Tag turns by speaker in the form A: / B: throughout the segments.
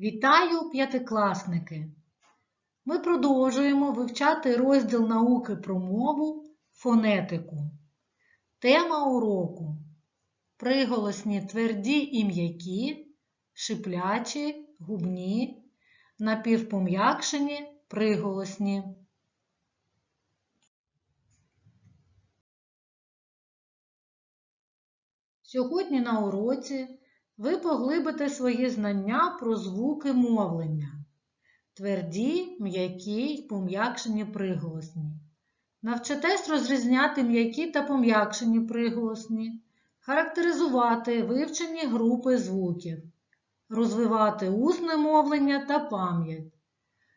A: Вітаю, п'ятикласники! Ми продовжуємо вивчати розділ науки про мову фонетику. Тема уроку приголосні тверді і м'які, шиплячі, губні, напівпом'якшені приголосні. Сьогодні на уроці ви поглибите свої знання про звуки мовлення. Тверді, м'які й пом'якшені приголосні. Навчитесь розрізняти м'які та пом'якшені приголосні, характеризувати вивчені групи звуків, розвивати усне мовлення та пам'ять,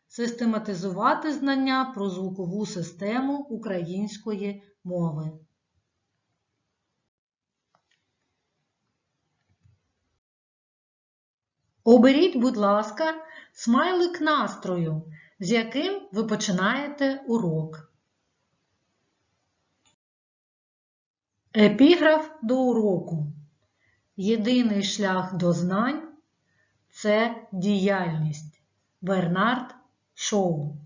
A: систематизувати знання про звукову систему української мови. Оберіть, будь ласка, смайлик настрою, з яким ви починаєте урок. Епіграф до уроку. Єдиний шлях до знань це діяльність. Бернард Шоу.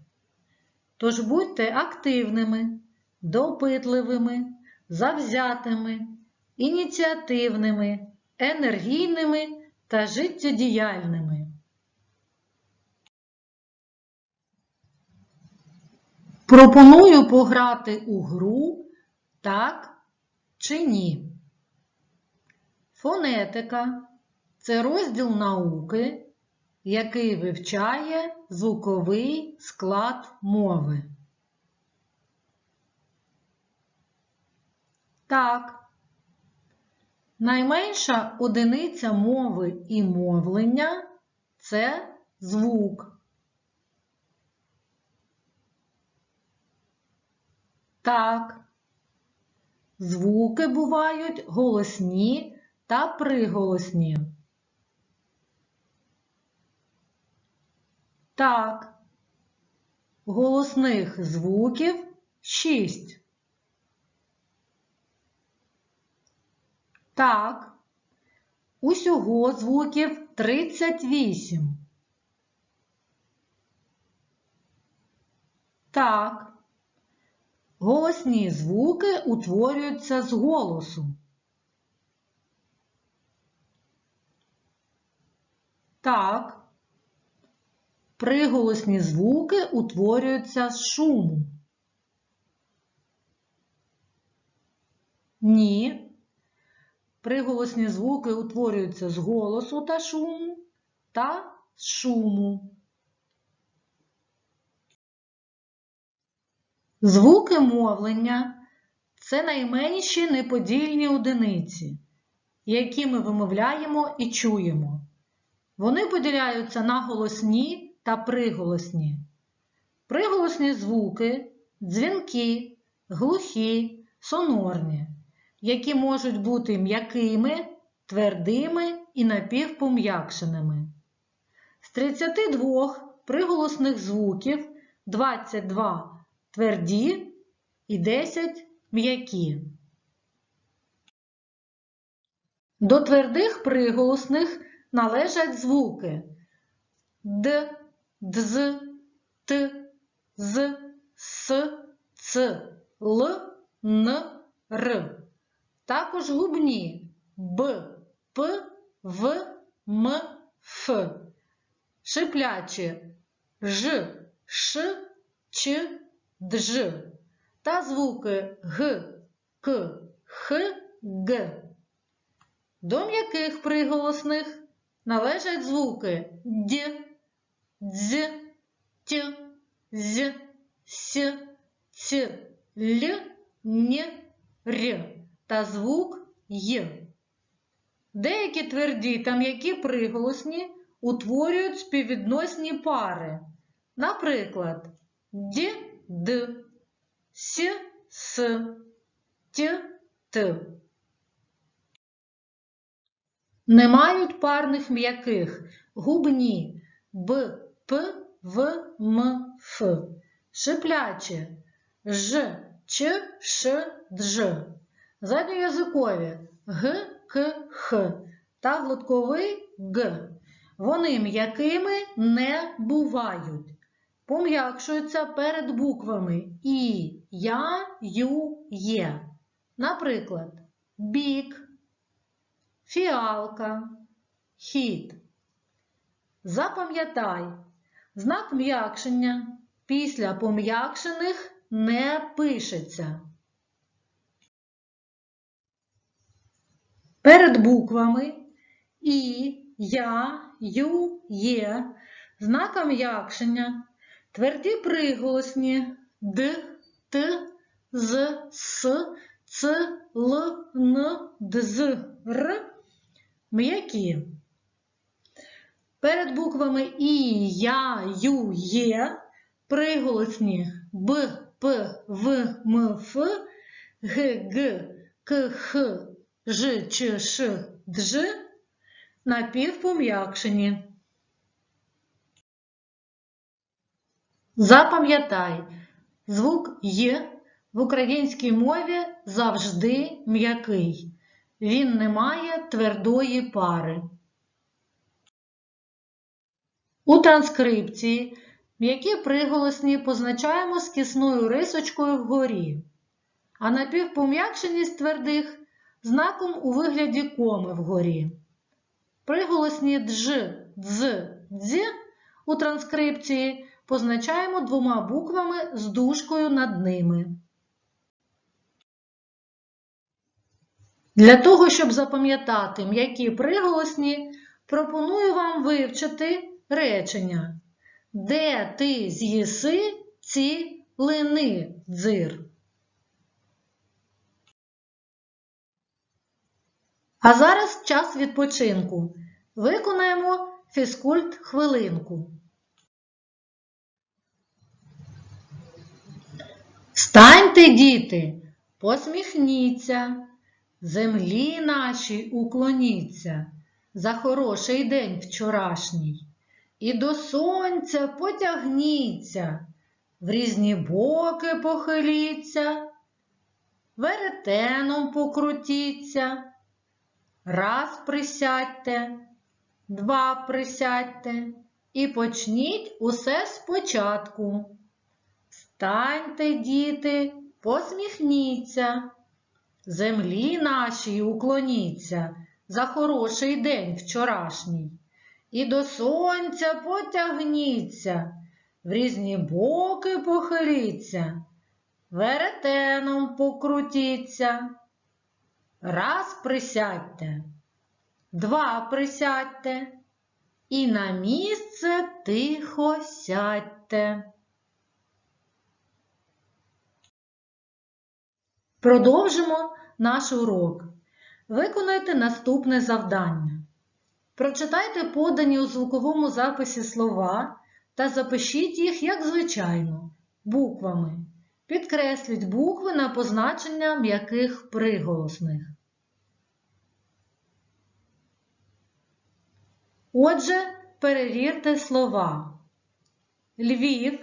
A: Тож будьте активними, допитливими, завзятими, ініціативними, енергійними та життєдіяльними. Пропоную пограти у гру так чи ні. Фонетика це розділ науки, який вивчає звуковий склад мови. Так. Найменша одиниця мови і мовлення це звук. Так, звуки бувають голосні та приголосні. Так, голосних звуків шість. Так, усього звуків 38. Так, голосні звуки утворюються з голосу. Так, приголосні звуки утворюються з шуму. Ні. Приголосні звуки утворюються з голосу та шуму та з шуму. Звуки мовлення це найменші неподільні одиниці, які ми вимовляємо і чуємо. Вони поділяються на голосні та приголосні. Приголосні звуки, дзвінки, глухі, сонорні які можуть бути м'якими, твердими і напівпом'якшеними. З 32 приголосних звуків 22 тверді і 10 м'які. До твердих приголосних належать звуки Д, Дз, Т, З, С, Ц, Л, Н, Р. Також губні Б, П, В, М, Ф. Шиплячі Ж, Ш, Ч, Дж. Та звуки Г, К, Х, Г. До м'яких приголосних належать звуки Д, Дз, Т, З, С, Ц, Л, Н, Р та звук Й. Деякі тверді та м'які приголосні утворюють співвідносні пари. Наприклад, Д, Д, С, С, Т, Т. Не мають парних м'яких губні Б, П, В, М, Ф. Шиплячі Ж, Ч, Ш, Дж задньоязикові Г, К, Х та глотковий Г. Вони м'якими не бувають. Пом'якшуються перед буквами І, Я, Ю, Є. Наприклад, бік, фіалка, хід. Запам'ятай, знак м'якшення після пом'якшених не пишеться. Перед буквами І, Я, Ю, Є знаком м'якшення тверді приголосні. Д, Т, З, С, Ц, Л, Н, Дз, Р. М'які. Перед буквами І, Я, Ю, Є приголосні. Б, П, В, М, Ф, Г, Г, К, Х, Ж, Ч, Ш, Дж напівпом'якшені. Запам'ятай, звук Є в українській мові завжди м'який. Він не має твердої пари. У транскрипції м'які приголосні позначаємо скісною рисочкою вгорі, а напівпом'якшеність твердих знаком у вигляді коми вгорі. Приголосні дж, дз, дз у транскрипції позначаємо двома буквами з дужкою над ними. Для того, щоб запам'ятати м'які приголосні, пропоную вам вивчити речення. Де ти з'їси ці лини дзир? А зараз час відпочинку. Виконаємо фізкульт хвилинку. Встаньте, діти, посміхніться, землі нашій уклоніться за хороший день вчорашній. І до сонця потягніться, в різні боки похиліться, веретеном покрутіться. Раз присядьте, два присядьте і почніть усе спочатку. Встаньте, діти, посміхніться, землі нашій уклоніться за хороший день вчорашній. І до сонця потягніться, в різні боки похиліться, веретеном покрутіться. Раз присядьте, два присядьте і на місце тихо сядьте. Продовжимо наш урок. Виконайте наступне завдання. Прочитайте подані у звуковому записі слова та запишіть їх, як звичайно, буквами. Підкресліть букви на позначення м'яких приголосних. Отже, перевірте слова. Львів,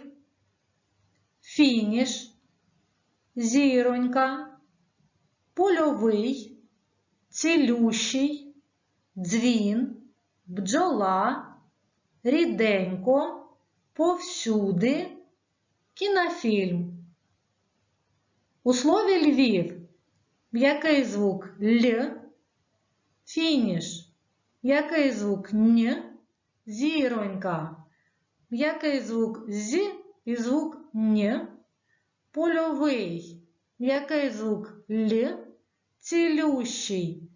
A: фініш, зіронька, польовий, цілющий, дзвін, бджола, ріденько, повсюди, кінофільм. У слові Львів який звук Л, фініш, який звук Н, зіронька, який звук З і звук Н, польовий, який звук Л, цілющий,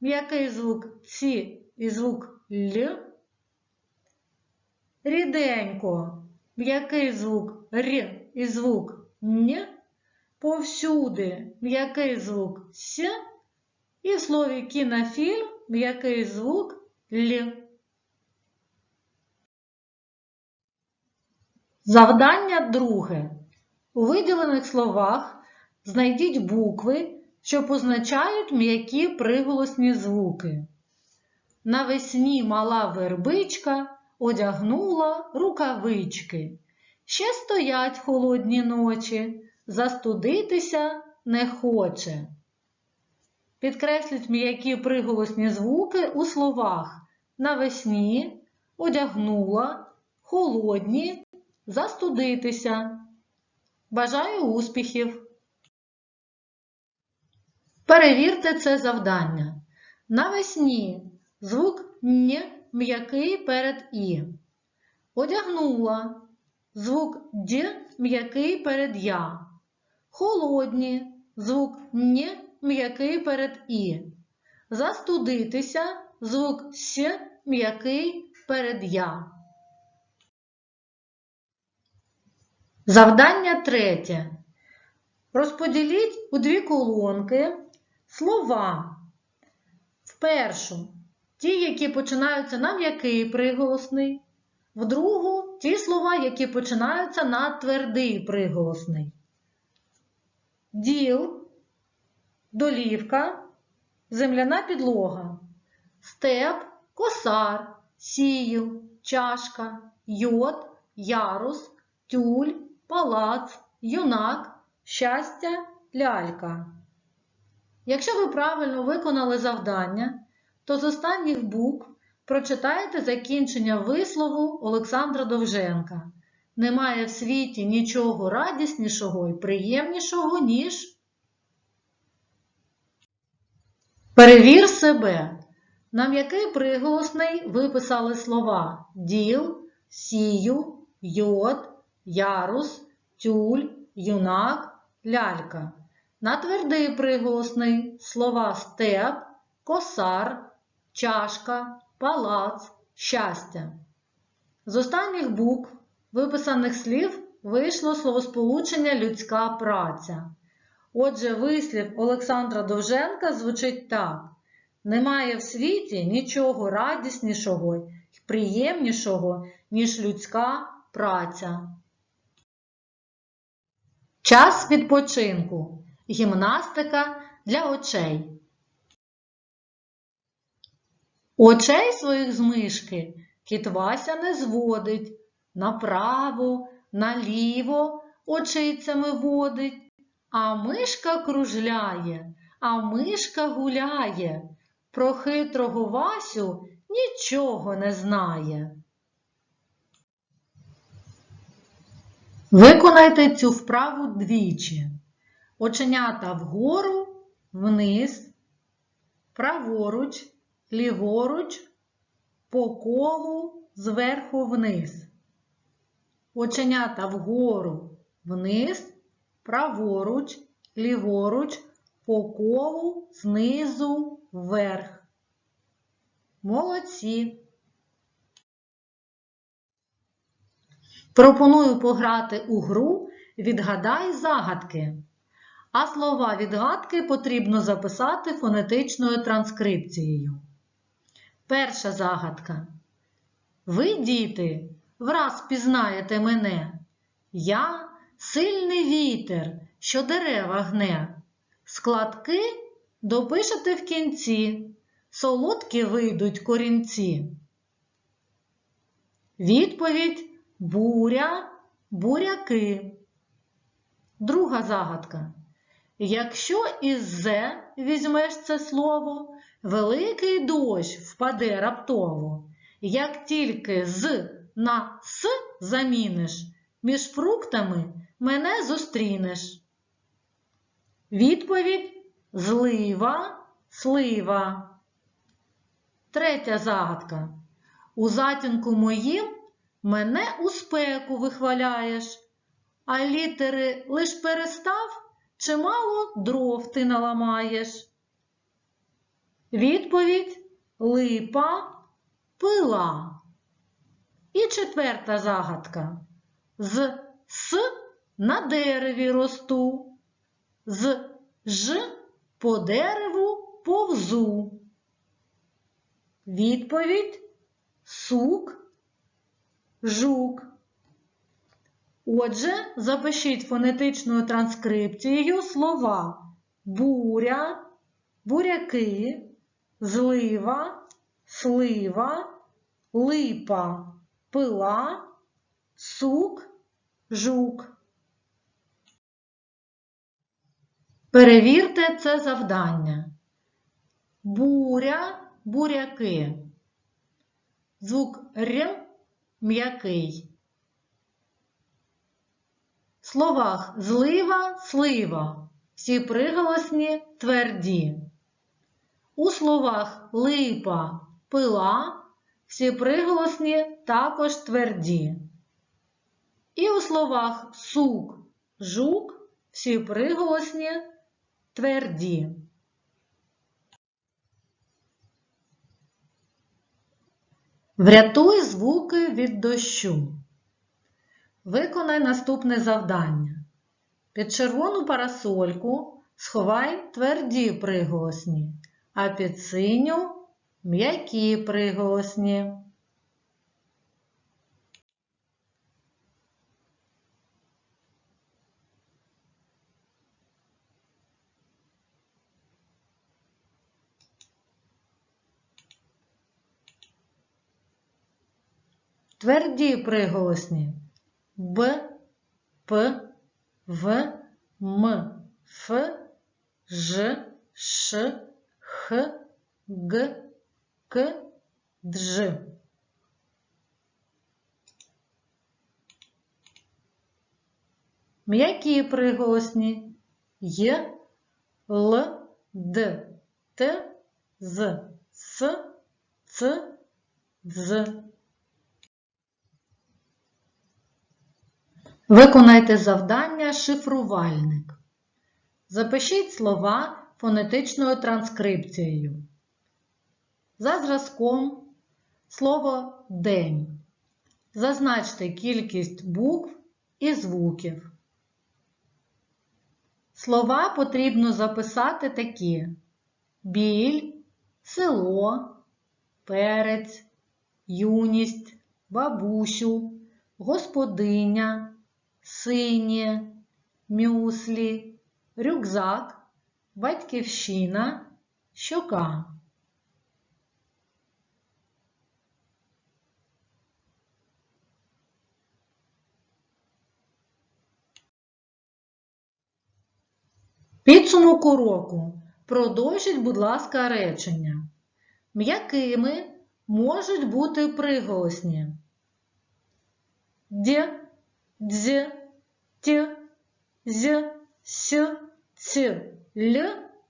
A: який звук Ц і звук Л, ріденько, який звук Р і звук Н, повсюди м'який звук С і в слові кінофільм м'який звук Л. Завдання друге. У виділених словах знайдіть букви, що позначають м'які приголосні звуки. Навесні мала вербичка одягнула рукавички. Ще стоять холодні ночі, застудитися не хоче. Підкресліть м'які приголосні звуки у словах навесні, одягнула, холодні, застудитися. Бажаю успіхів! Перевірте це завдання. Навесні звук н м'який перед і. Одягнула. Звук д м'який перед я. Холодні. Звук н м'який перед і. Застудитися. Звук с м'який перед я. Завдання третє. Розподіліть у дві колонки слова. В першу ті, які починаються на м'який приголосний. В другу ті слова, які починаються на твердий приголосний. Діл, долівка, земляна підлога, степ, косар, сію, чашка, йод, ярус, тюль, палац, юнак, щастя, лялька. Якщо ви правильно виконали завдання, то з останніх букв прочитайте закінчення вислову Олександра Довженка. Немає в світі нічого радіснішого і приємнішого, ніж. Перевір себе. На м'який приголосний виписали слова діл, сію, йод, ярус, тюль, юнак, лялька. На твердий приголосний слова степ, косар, чашка, палац, щастя. З останніх букв виписаних слів вийшло словосполучення людська праця. Отже, вислів Олександра Довженка звучить так: немає в світі нічого радіснішого і приємнішого, ніж людська праця. Час відпочинку. Гімнастика для очей. Очей своїх з мишки кіт Вася не зводить, направо, наліво очицями водить, а мишка кружляє, а мишка гуляє, про хитрого Васю нічого не знає. Виконайте цю вправу двічі. Оченята вгору, вниз, праворуч, ліворуч, по колу зверху вниз. Оченята вгору, вниз, праворуч, ліворуч, по колу знизу вверх. Молодці! Пропоную пограти у гру Відгадай загадки. А слова відгадки потрібно записати фонетичною транскрипцією. Перша загадка. Ви, діти, враз пізнаєте мене. Я сильний вітер, що дерева гне. Складки допишете в кінці, солодкі вийдуть корінці. Відповідь буря, буряки. Друга загадка. Якщо із «зе» візьмеш це слово, великий дощ впаде раптово. Як тільки з на с заміниш, між фруктами мене зустрінеш. Відповідь злива, слива. Третя загадка. У затінку моїм мене у спеку вихваляєш, а літери лиш перестав чимало дров ти наламаєш. Відповідь липа, пила. І четверта загадка. З С на дереві росту, з Ж по дереву повзу. Відповідь сук, жук. Отже, запишіть фонетичною транскрипцією слова буря, буряки, злива, слива, липа, пила, сук, жук. Перевірте це завдання. Буря, буряки. Звук Р м'який. В словах злива, слива. Всі приголосні тверді. У словах липа, пила всі приголосні також тверді. І у словах сук, жук всі приголосні тверді. Врятуй звуки від дощу. Виконай наступне завдання. Під червону парасольку сховай тверді приголосні, а під синю м'які приголосні. Тверді приголосні Б, П, В, М, Ф, Ж, Ш, Х, Г, К, Дж. М'які приголосні Є, Л, Д, Т, З, С, Ц, З. Виконайте завдання шифрувальник. Запишіть слова фонетичною транскрипцією. За зразком слово день. Зазначте кількість букв і звуків. Слова потрібно записати такі: біль, село, перець, юність, бабусю, господиня, синє, мюслі, рюкзак, батьківщина, щока. Підсумок уроку. Продовжіть, будь ласка, речення. М'якими можуть бути приголосні Д, Дз, Т, З, С, Ц, Л,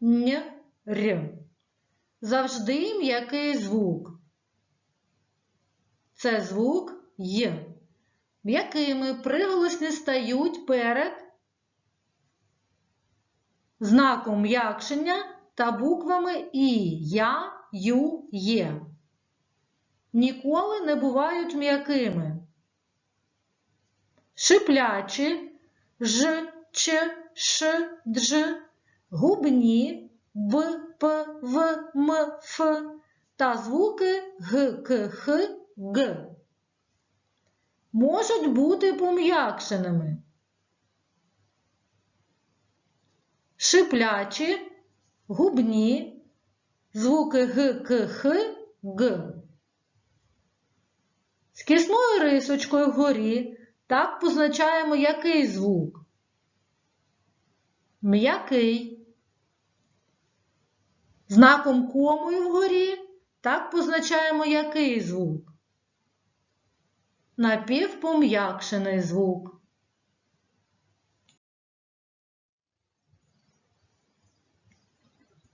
A: Н, Р. Завжди м'який звук. Це звук Є. М'якими приголосні стають перед знаком м'якшення та буквами І, Я, Ю, Є. Ніколи не бувають м'якими. Шиплячі Ж, Ч, Ш, Дж, губні Б, П, В, М, Ф та звуки Г, К, Х, Г. Можуть бути пом'якшеними. Шиплячі, губні, звуки Г, К, Х, Г. З кисною рисочкою вгорі так позначаємо який звук? М'який. Знаком комою вгорі так позначаємо який звук? Напівпом'якшений звук.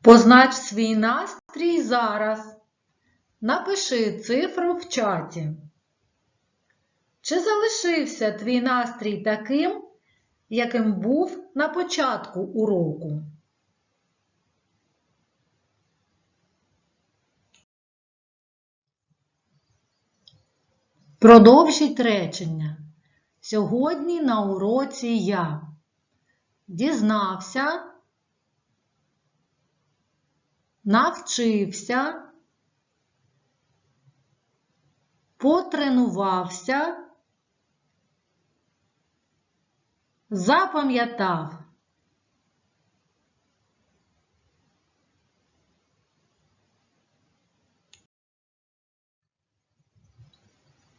A: Познач свій настрій зараз. Напиши цифру в чаті. Чи залишився твій настрій таким, яким був на початку уроку? Продовжіть речення. Сьогодні на уроці я дізнався навчився, потренувався, запам'ятав.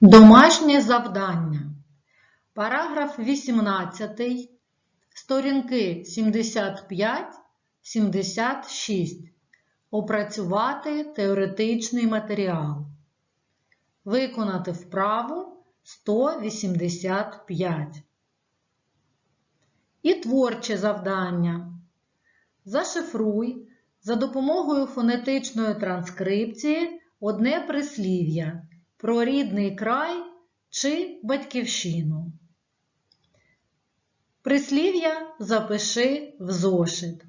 A: Домашнє завдання. Параграф 18, сторінки 75-76. Опрацювати теоретичний матеріал. Виконати вправу 185. І творче завдання. Зашифруй за допомогою фонетичної транскрипції одне прислів'я про рідний край чи батьківщину. Прислів'я запиши в зошит.